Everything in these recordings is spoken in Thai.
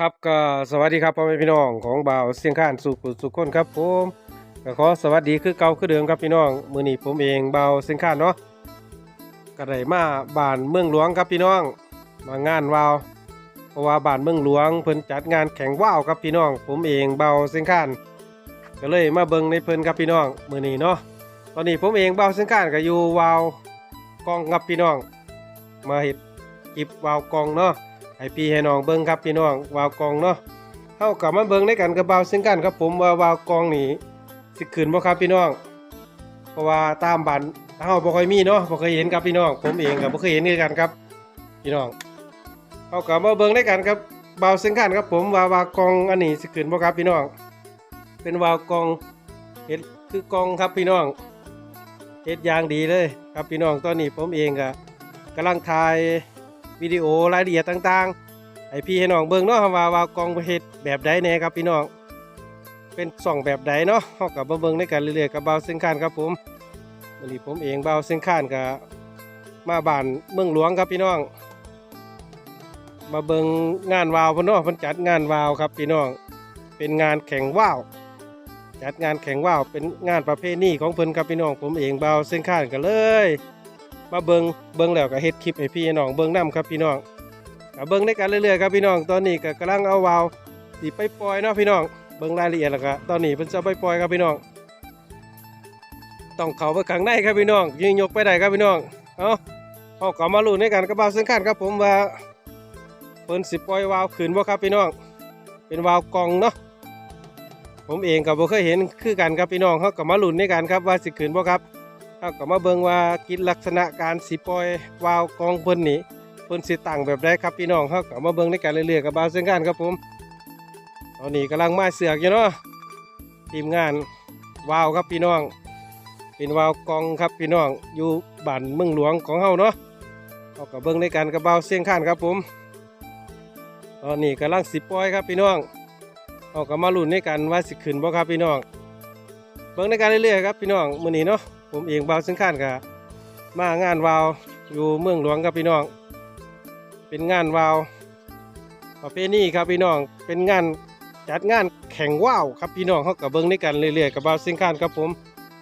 ครับก็สวัสดีครับพ่อแม่พี่น้องของบ่าวเสียงข้านสุขุสุขคนครับผมก็ขอสวัสดีคือเก่าคือเดิมครับพี่น้องมือนี้ผมเองบ่าวเสียงข้านเนาะก็ได้มาบ้านเมืองหลวงครับพี่น้อง มางานว่าวเพราะว่าบ้านเมืองหลวงเพิ่นจัดงานแข่งว่าวครับพี่น้อง ผมเองบ่าวเสียงข้านก็เลยมาเบิ่งในเพิ่นครับพี่น้องมือนี้เนาะตอนนี้ผมเองบ่าวเสียงข้านก็อยู่ว่าวกองครับพี่น้อง มาเฮ็ดคลิปว่าวกองเนาะ ให้พี่ให้น้องเบิ่งครับพี่น้องวาวกองเนาะเฮากลับมาเบิ่งในกันกับเบาซึ่งกันครับผมว่าวาวกองนี่สิขึ้นบ่ครับพี่น้อง เพราะว่าตามบ้านเฮาบ่ค่อยมีเนาะบ่เคยเห็นครับพี่น้อง ผมเองก็บ่เคยเห็นคือกันครับ พี่น้องเฮากลับมาเบิ่งในกันครับเบาซึ่งกันครับผมว่าวาวกองอันนี้สิขึ้นบ่ครับพี่น้อง เป็นวาวกองเฮ็ดคือกองครับพี่น้องเฮ็ดยางดีเลยครับพี่น้องตอนนี้ผมเองก็กำลังถ่าย วิดีโอรายละเอียดต่างๆให้พี่ให้น้องเบิ่งเนาะว่าว่ากองเฮ็ดแบบใดแน่ครับพี่น้อง เป็นส่องแบบใดเนาะเฮากับมาเบิ่งในกันเรื่อยๆกับเบาเส้นข้านครับผมวันนี้ผมเองเบาเส้นข้านกับมาบ้านเมืองหลวงครับพี่น้อง มาเบิ่งงานวาวพ่นเนาะเพิ่นจัดงานวาวครับพี่น้อง เป็นงานแข่งว่าวจัดงานแข่งว่าวเป็นงานประเพณีของเพิ่นครับพี่น้องผมเองเบาเส้นข้านกันเลย มาเบิงเบิงแล้วก็เฮ็ดคลิปให้พี่น้องเบิงนํครับพี่น้องเบิงในกันเรื่อยๆครับพี่น้องตอนนี้ก็กำลังเอาวาวสิไปปล่อยเนาะพี่น้องเบิงรายละเอียดแล้วก็ตอนนี้เพิ่นจะไปปล่อยครับพี่น้องต้องเข้าไปข้างในครับพี่น้องยิงยกไปได้ครับพี่น้องเอาเอาก็มาลุ้นในกันกับบ่าวเส้นขันครับผมว่าเพิ่นสิปล่อยวาวขึ้นบ่ครับพี่น้อง เป็นวาวกองเนาะผมเองก็บ่เคยเห็นคือกันครับพี่น้องเฮาก็มาลุ้นในกันครับว่าสิขึ้นบ่ครับ เราก็มาเบิ่งว่ากิจลักษณะการสิปล่อยวาวกองเพิ่นนี่เพิ่นสิตั้งแบบใดครับพี่น้องเฮาก็มาเบิ่งในการเรื่อยๆกับบาวเส้นกันครับผมตอนนี้กำลังมาเสือกอยู่เนาะทีมงานวาวครับพี่น้อง เป็นวาวกองครับพี่น้องอยู่บ้านเมืองหลวงของเฮาเนาะเฮาก็เบิงในการกับบ่าเสียงข้านครับผม ตอนนี้กำลังสิปล่อยครับพี่น้องเฮาก็มาลุ้นในกันว่าสิขึ้นบ่ครับพี่น้อง เบิงในการเรื่อยๆครับพี่น้องมื้อนี้เนาะ ผมเองบ่าซึ่งข้านกับมางานวาวอยู่เมืองหลวงครับพี่น้อง เป็นงานวาวประเพณีครับพี่น้องเป็นงานจัดงานแข่งว่าวครับพี่น้องเขากับเบิ้งในกันเรื่อยๆกับบ่าซึ่งข้านครับผม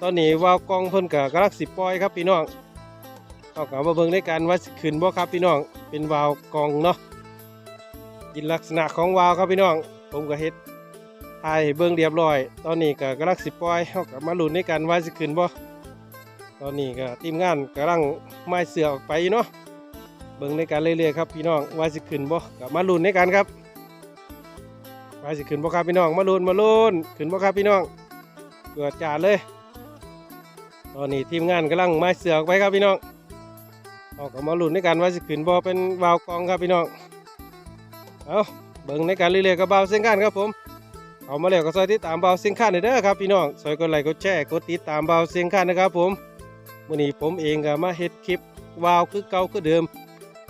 ตอนนี้วาวกองเพิ่นกับกำลังสิบปอยครับพี่น้องเขากับมาเบิ้งในกันว่าขึ้นบ่ครับพี่น้องเป็นวาวกองเนาะกินลักษณะของวาวครับพี่น้อง ผมก็เฮ็ดถ่ายเบิ้งเรียบร้อย ตอนนี้ก็กำลังสิบปอยเขากับมาลุ้นในกันว่าสิขึ้นบ่ ตอนนี้ก็ทีมงานกำลังไม้เสือออกไปเนาะเบิ่งในการเรื่อยๆครับพี่น้องว่าสิขึ้นบ่กับมาลุ้นในกันครับว่าสิขึ้นบ่ครับพี่น้องมาลุ้นมาลุ้นขึ้นบ่ครับพี่น้องเกิดจานเลย ตอนนี้ทีมงานกำลังไม้เสือออกไปครับพี่น้องเอาก็มาลุ้นในกันว่าสิขึ้นบ่เป็นวาวกองครับพี่น้องเอาเบิ่งในการเรื่อยๆกับเบาเส้นกันครับผมเอามาแล้วก็ซอยติดตามเบาเสียงข้านเด้อครับพี่น้องซอยกดไลค์กดแชร์กดติดตามเบาเสียงข้านนะครับผม วันนี้ผมเองก็มาเฮ็ดคลิปวาวคือเก่าคือเดิม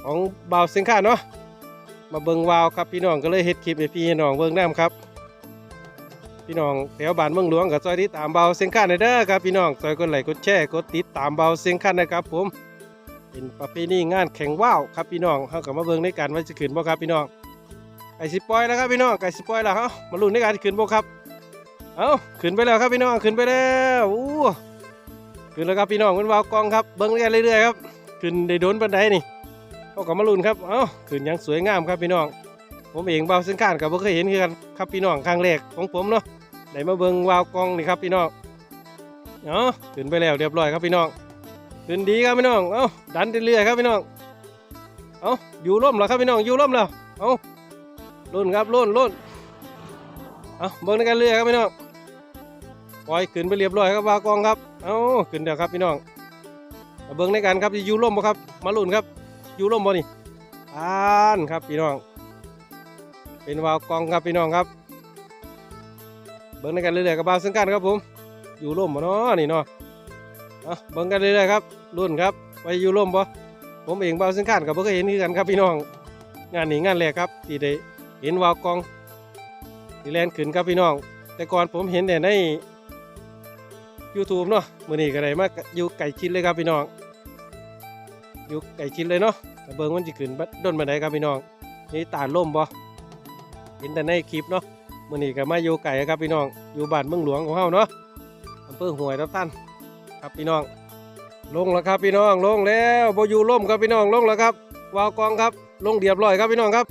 ของเบาเสียงข้าเนาะมาเบิงวาวครับพี่น้องก็เลยเฮ็ดคลิปให้พี่น้องเบิงน้ำครับ พี่น้องแถวบ้านเมืองหลวงก็ซอยติดตามเบาเสียงข้านเด้อครับพี่น้องซอยกดไลค์กดแชร์กดติดตามเบาเสียงข้านนะครับผมเป็นประเพณีงานแข่งว่าวครับพี่น้องเฮาก็มาเบิงในกันว่าจะขึ้นบ่ครับพี่น้องไก่สิปล่อยแล้วครับพี่น้องไก่สิปล่อยแล้วเอ้ามาลุ้นในการขึ้นบ่ครับเอ้าขึ้นไปแล้วครับพี่น้องขึ้นไปแล้วอู้ ขึ้นแล้วครับพี่น้องมันวาวกองครับเบิ้งกันเรื่อยๆครับขึ้นได้โดนปันไดนี่เอากลับมาลุ้นครับเอ้าขึ้นยังสวยงามครับพี่น้อง ผมเองเบาเส้นข้านกับบ่เคยเห็นคือกันครับพี่น้องครั้งแรกของผมเนาะได้มาเบิ้งวาวกองนี่ครับพี่น้องเอ้าขึ้นไปแล้วเรียบร้อยครับพี่น้องขึ้นดีครับพี่น้องเอ้าดันเรื่อยๆครับพี่น้องเอ้าอยู่ร่มแล้วครับพี่น้องอยู่ร่มแล้วเอ้ารุ่นครับรุ่นรุ่นเอ้าเบิ้งในกันเรื่อยครับพี่น้อง ปล่อยขึ้นไปเรียบร้อยครับวากองครับ เอาขึ้นเดี๋ยวครับพี่น้องเบิ้งในกันครับอยู่ร่มบ่ครับ มารุ่นครับอยู่ร่มบ่นี่อ่านครับพี่น้อง เป็นวาวกองครับพี่น้องครับ เบิ้งในกันเรื่อยๆกับบาวซึ่งกันครับผมอยู่ร่มบ่เนาะนี่เนาะเบิ้งกันเรื่อยๆครับรุ่นครับไปอยู่ร่มบ่ผมเองบาวซึ่งกันกับเพิ่งเห็นกันครับพี่น้อง งานนี้งานแรกครับที่ได้เห็นวาวกองดีแลนขึ้นครับพี่น้อง แต่ก่อนผมเห็นแต่ใน YouTube เนาะมื้อนี้ก็ได้มาอยู่ไก่ชิดเลยครับพี่น้อง อยู่ไก่ชิดเลยเนาะแต่เบิ่งมันสิขึ้นบัดด้นบันไดครับพี่น้อง นี่ตาล่มบ่เห็นแต่ในคลิปเนาะมื้อนี้ก็มาอยู่ไก่ครับพี่น้อง อยู่บ้านเมืองหลวงของเฮาเนาะอำเภอห้วยทับทันครับพี่น้อง ลงแล้วครับพี่น้อง ลงแล้วบ่อยู่ล่มครับพี่น้อง ลงแล้วครับ วาวกองครับ ลงเรียบร้อยครับพี่น้องครับ